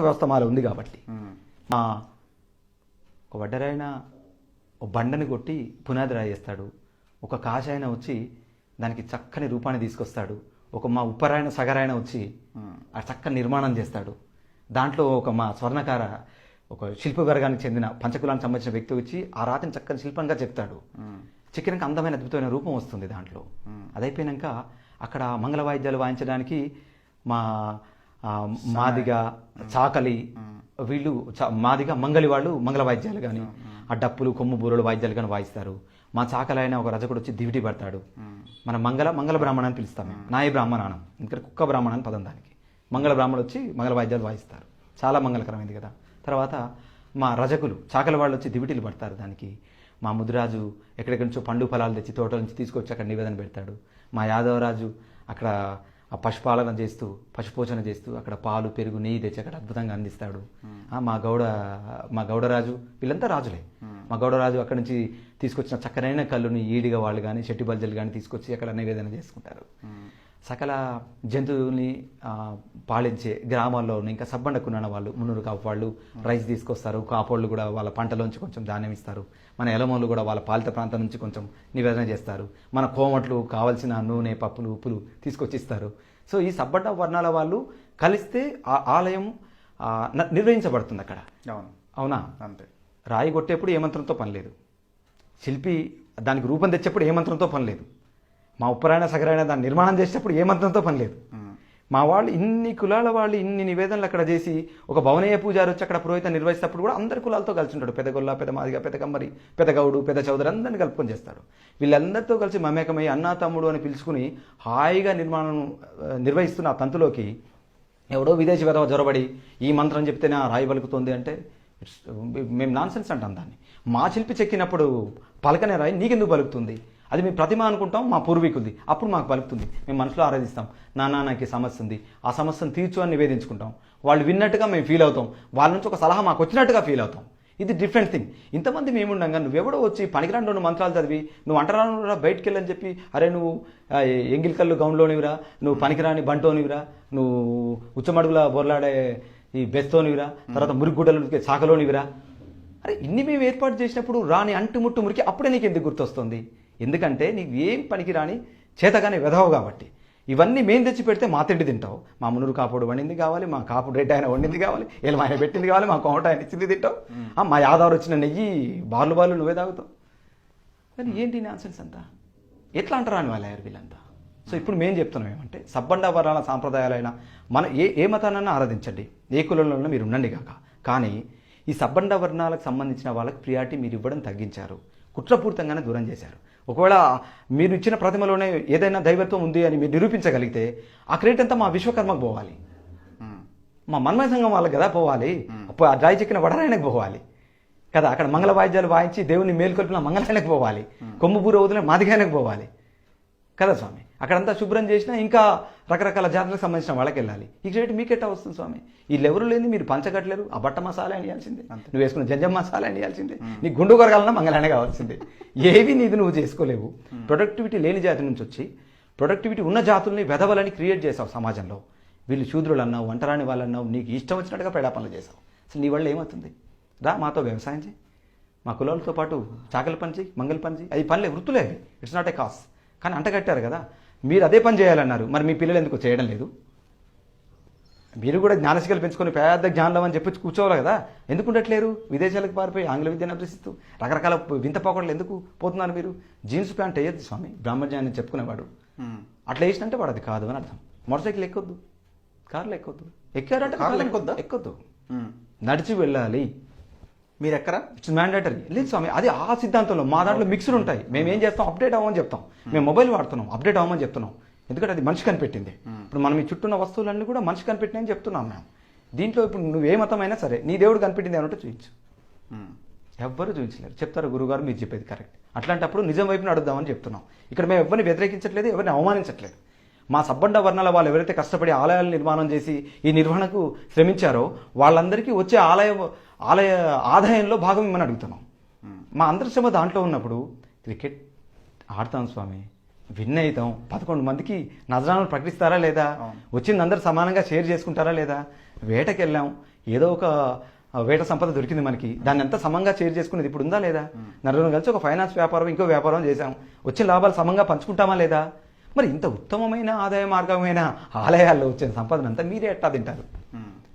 వ్యవస్థ మాలో ఉంది కాబట్టి. మా ఒక వడ్డరాయన ఒక బండని కొట్టి పునాది రాయి చేస్తాడు ఒక కాషాయన వచ్చి దానికి చక్కని రూపాన్ని తీసుకొస్తాడు. ఒక మా ఉప్పరాయన సగరాయన వచ్చి ఆ చక్కని నిర్మాణం చేస్తాడు. దాంట్లో ఒక మా స్వర్ణకార ఒక శిల్ప వర్గానికి చెందిన పంచకులానికి సంబంధించిన వ్యక్తి వచ్చి ఆ రాతిని చక్కని శిల్పంగా చెప్తాడు. చెక్కినాక అందమైన అద్భుతమైన రూపం వస్తుంది దాంట్లో. అదైపోయినాక అక్కడ మంగళ వాయిద్యాలు వాయించడానికి మా మాదిగ చాకలి వీళ్ళు మాదిగ మంగళి వాళ్ళు మంగళ వాయిద్యాలు కానీ ఆ డప్పులు కొమ్ము బూరలు వాయిద్యాలు కానీ వాయిస్తారు. మా చాకలైన ఒక రజకుడు వచ్చి దివిటి పడతాడు. మన మంగళ మంగళ బ్రాహ్మణ అని పిలుస్తాం మేము. నాయ బ్రాహ్మణానం. ఎందుకంటే కుక్క బ్రాహ్మణ అని పదం దానికి. మంగళ బ్రాహ్మణుడు వచ్చి మంగళ వాయిద్యాలు వాయిస్తారు. చాలా మంగళకరమైంది కదా. తర్వాత మా రజకులు చాకల వాళ్ళు వచ్చి దివిటీలు పడతారు దానికి. మా ముదిరాజు ఎక్కడెక్కడి నుంచో పండు ఫలాలు తెచ్చి తోటల నుంచి తీసుకొచ్చి అక్కడ నివేదన పెడతాడు. మా యాదవరాజు అక్కడ ఆ పశుపాలన చేస్తూ పశుపోషణ చేస్తూ అక్కడ పాలు పెరుగు నెయ్యి తెచ్చి అక్కడ అద్భుతంగా అందిస్తాడు. ఆ, మా గౌడ మా గౌడరాజు వీళ్ళంతా రాజులే. మా గౌడరాజు అక్కడ నుంచి తీసుకొచ్చిన చక్కనైన కళ్ళుని ఈడిగా వాళ్ళు కానీ చెట్టి బల్జలు కానీ తీసుకొచ్చి అక్కడ నివేదన చేసుకుంటారు. సకల జంతువుల్ని పాలించే గ్రామాల్లో ఇంకా సబ్బండకున్న వాళ్ళు మున్నూరు కాపు వాళ్ళు రైస్ తీసుకొస్తారు. కాపోళ్ళు కూడా వాళ్ళ పంటలోంచి కొంచెం ధాన్యం ఇస్తారు. మన ఎలమోళ్ళు కూడా వాళ్ళ పాలిత ప్రాంతం నుంచి కొంచెం నివేదన చేస్తారు. మన కోమట్లు కావలసిన నూనె పప్పులు ఉప్పులు తీసుకొచ్చి ఇస్తారు సో ఈ సబ్బడ్డ వర్ణాల వాళ్ళు కలిస్తే ఆ ఆలయం నిర్వహించబడుతుంది అక్కడ. అవును. అవునా? అంతే. రాయి కొట్టేప్పుడు ఏ మంత్రంతో పని లేదు. శిల్పి దానికి రూపం తెచ్చేప్పుడు ఏ మంత్రంతో పని లేదు. మా ఉప్పరాయణ సగరాయణ దాన్ని నిర్మాణం చేసేటప్పుడు ఏ మంత్రంతో పని లేదు. మా వాళ్ళు ఇన్ని కులాల వాళ్ళు ఇన్ని నివేదనలు అక్కడ చేసి ఒక భవనీయ పూజారి వచ్చి అక్కడ పురోహిత నిర్వహిస్తప్పుడు కూడా అందరి కులాలతో కలిసి ఉంటాడు. పెద్ద గొల్ల పెద్ద మాదిగ పెద్ద కమ్మరి పెద్ద గౌడు పెద్ద చౌదరి అందరిని కలుపుకొని చేస్తాడు. వీళ్ళందరితో కలిసి మమేకమై అన్నా తమ్ముడు అని పిలుచుకుని హాయిగా నిర్మాణం నిర్వహిస్తున్న ఆ తంతులోకి ఎవడో విదేశీ విధవ జొరబడి ఈ మంత్రం చెప్తేనే ఆ రాయి పలుకుతుంది అంటే ఇట్స్ మేము నాన్ సెన్స్ అంటాం దాన్ని. మా శిల్పి చెక్కినప్పుడు పలకనే రాయి నీకెందుకు పలుకుతుంది? అది మేము ప్రతిమ అనుకుంటాం మా పూర్వీకులది. అప్పుడు మాకు పలుకుతుంది మేము మనసులో ఆరాధిస్తాం. నాన్న నాకు సమస్య ఉంది. ఆ సమస్యను తీర్చు అని నివేదించుకుంటాం. వాళ్ళు విన్నట్టుగా మేము ఫీల్ అవుతాం. వాళ్ళ నుంచి ఒక సలహా మాకు వచ్చినట్టుగా ఫీల్ అవుతాం. ఇది డిఫరెంట్ థింగ్ ఇంతమంది మేముండగా నువ్వెవడో వచ్చి పనికిరాని రెండు మంత్రాలు చదివి నువ్వు అంటరాను బయటికి వెళ్ళని చెప్పి అరే నువ్వు ఆ, ఎంగిల్ కళ్ళు గౌన్లోనివిరా నువ్వు పనికిరాని బంటోనివిరా నువ్వు ఉచ్చమడుగుల బొర్లాడే ఈ బెస్తోనివిరా తర్వాత మురిగుడ్డలు చాకలోనివిరా. అరే ఇన్ని మేము ఏర్పాటు చేసినప్పుడు రాని అంటుముట్టు మురికి అప్పుడే నీకు ఎందుకు గుర్తొస్తుంది? ఎందుకంటే నీకు ఏం పనికి రాని చేతగానే వెధవు కాబట్టి. ఇవన్నీ మేము తెచ్చి పెడితే మా తిండి తింటావు. మా మునురు కాపుడు వండింది కావాలి మా కాపుడు రెడ్డి ఆయన వండింది కావాలి వీళ్ళు ఆయన పెట్టింది కావాలి మా కోమట ఆయన ఇచ్చింది తింటావు. ఆ, మా యాదవ్ వచ్చిన నెయ్యి బార్లు బార్లు నువ్వే తాగుతావు. కానీ ఏంటి నాన్సెన్స్ అంతా? ఎట్లా అంటారా అని వాళ్ళ వీళ్ళంతా? సో ఇప్పుడు మేము చెప్తున్నాం ఏమంటే సబ్బండ వర్ణాల సాంప్రదాయాలైన మన ఏ ఏ మతానన్నా ఆరాధించండి. ఏ కులంలో మీరు ఉండండి కాక. కానీ ఈ సబ్బండ వర్ణాలకు సంబంధించిన వాళ్ళకి ప్రియారిటీ మీరు ఇవ్వడం తగ్గించారు. కుట్రపూరితంగానే దూరం చేశారు. ఒకవేళ మీరు ఇచ్చిన ప్రతిమలోనే ఏదైనా దైవత్వం ఉంది అని మీరు నిరూపించగలిగితే ఆ క్రెడిట్ అంతా మా విశ్వకర్మకు పోవాలి. మా మన్మయ సంఘం వాళ్ళకి కదా పోవాలి. అప్పుడు ఆ రాయి చెక్కిన వడరాయనకు పోవాలి. కదా అక్కడ మంగళ వాయిద్యాలు వాయించి దేవుని మేలుకొల్పిన మంగళాయనకు పోవాలి. కొమ్ముబూర వదిలిన మాదిగాయనకు పోవాలి. కదా స్వామి? అక్కడంతా శుభ్రం చేసినా ఇంకా రకరకాల జాతరకు సంబంధించిన వాళ్ళకి వెళ్ళాలి ఈ క్రెడిట్ మీకెట్టా వస్తుంది స్వామి? వీళ్ళెవరు లేని మీరు పంచగట్లేరు ఆ బట్ట మసాలా అని ఇవ్వాల్సిందే నువ్వు వేసుకున్న జంజం మసాలా అని ఇవ్వాల్సిందే నీ గుండు కొరగాలన్నా మంగళానే కావాల్సిందే. ఏవి నీది నువ్వు చేసుకోలేవు. ప్రొడక్టివిటీ లేని జాతి నుంచి వచ్చి ప్రొడక్టివిటీ ఉన్న జాతుల్ని వెధవలని క్రియేట్ చేసావు సమాజంలో. వీళ్ళు శూద్రులు అన్నావు వంటరాని వాళ్ళు అన్నావు నీకు ఇష్టం వచ్చినట్టుగా పెడా పనులు చేసావు అసలు నీ వల్ల ఏమవుతుంది? రా మాతో వ్యవసాయం చేయి. మా కులాలతో పాటు చాకలి పని చేయి మంగళ పని చేయి. అది పనులే వృత్తులే ఇట్స్ నాట్ ఏ కాస్ కానీ అంటగట్టారు కదా. మీరు అదే పని చేయాలన్నారు. మరి మీ పిల్లలు ఎందుకు చేయడం లేదు? మీరు కూడా జ్ఞానశికలు పెంచుకొని పెద్ద జ్ఞానం అని చెప్పి కూర్చోవాలి కదా. ఎందుకు ఉండట్లేరు? విదేశాలకు పారిపోయి ఆంగ్ల విద్యను అభ్యసిస్తూ రకరకాల వింత పోకడలు ఎందుకు పోతున్నారు మీరు? జీన్స్ ప్యాంట్ వేయద్దు స్వామి. బ్రాహ్మణ్యాన్ని చెప్పుకునేవాడు. అట్లా వేసినంటే వాడు అది కాదు అని అర్థం. మోటార్ సైకిల్ ఎక్కొద్దు. కార్లు ఎక్కొద్దు. ఎక్కారంటే కార్లు ఎక్కొద్దా? ఎక్కొద్దు. నడిచి వెళ్ళాలి. మీరు ఎక్కరా ఇట్స్ మ్యాండేటరీ లేదు స్వామి అది ఆ సిద్ధాంతంలో మా దాంట్లో మిక్స్డ్ ఉంటాయి. మేము ఏం చేస్తాం? అప్డేట్ అవ్వమని చెప్తాం. మేము మొబైల్ వాడుతున్నాం. అప్డేట్ అవ్వమని చెప్తున్నాం. ఎందుకంటే అది మనిషి కనిపెట్టింది ఇప్పుడు మనం ఈ చుట్టూన్న వస్తువులన్నీ కూడా మనిషి కనిపెట్టినాయని చెప్తున్నాం మేము. దీంట్లో ఇప్పుడు నువ్వు ఏ మతమైనా సరే నీ దేవుడు కనిపెట్టింది ఏమంటే చూపించు. ఎవ్వరు చూపించలేరు. చెప్తారు గురుగారు మీరు చెప్పేది కరెక్ట్ అట్లాంటప్పుడు నిజం వైపున అడుగుదామని చెప్తున్నాం. ఇక్కడ మేము ఎవరిని వ్యతిరేకించట్లేదు ఎవరిని అవమానించట్లేదు. మా సబ్బండ వర్ణాల వాళ్ళు ఎవరైతే కష్టపడి ఆలయాలు నిర్మాణం చేసి ఈ నిర్వహణకు శ్రమించారో వాళ్ళందరికీ వచ్చే ఆలయ ఆలయ ఆదాయంలో భాగం ఇమ్మని అడుగుతున్నాం? మా అందరి శ్రమ దాంట్లో ఉన్నప్పుడు క్రికెట్ ఆడతాం స్వామి. విన్ అవుతాం పదకొండు మందికి నజరాలను ప్రకటిస్తారా లేదా? వచ్చింది అందరు సమానంగా షేర్ చేసుకుంటారా లేదా? వేటకి వెళ్ళాం ఏదో ఒక వేట సంపద దొరికింది మనకి. దాన్ని అంతా సమంగా షేర్ చేసుకునేది ఇప్పుడు ఉందా లేదా? నలుగురు కలిసి ఒక ఫైనాన్స్ వ్యాపారం ఇంకో వ్యాపారం చేశాం. వచ్చిన లాభాలు సమంగా పంచుకుంటామా లేదా? మరి ఇంత ఉత్తమమైన ఆదాయ మార్గమైన ఆలయాల్లో వచ్చిన సంపదను అంతా మీరే ఎట్టా తింటారు.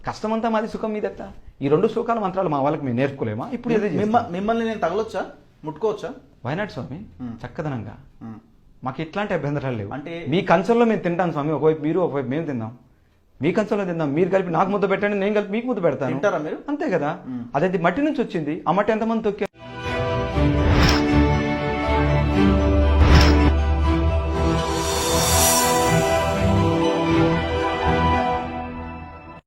కష్టమంతా మాది సుఖం మీద ఈ రెండు సుఖాల మంత్రాలు మా వాళ్ళకి మేము నేర్చుకోలేమా ఇప్పుడు మిమ్మల్ని నేను తగలొచ్చా? ముట్టుకోవచ్చా? వైనాడు స్వామి? మ్. చక్కదనంగా. ఉమ్. మాకు ఇట్లాంటి అభ్యంతరాలు లేవు. అంటే- మీ కంచంలో మేము తింటాం స్వామి. ఒకవైపు మీరు ఒకవైపు మేము తిందాం. మీ కంచంలో తిందాం. మీరు కలిపి నాకు ముద్ద పెట్టండి నేను కలిపి మీకు ముద్ద పెడతాను. అంతే కదా. మ్. అదే మట్టి నుంచి వచ్చింది. ఆ మట్టి ఎంతమంది తొక్కారు?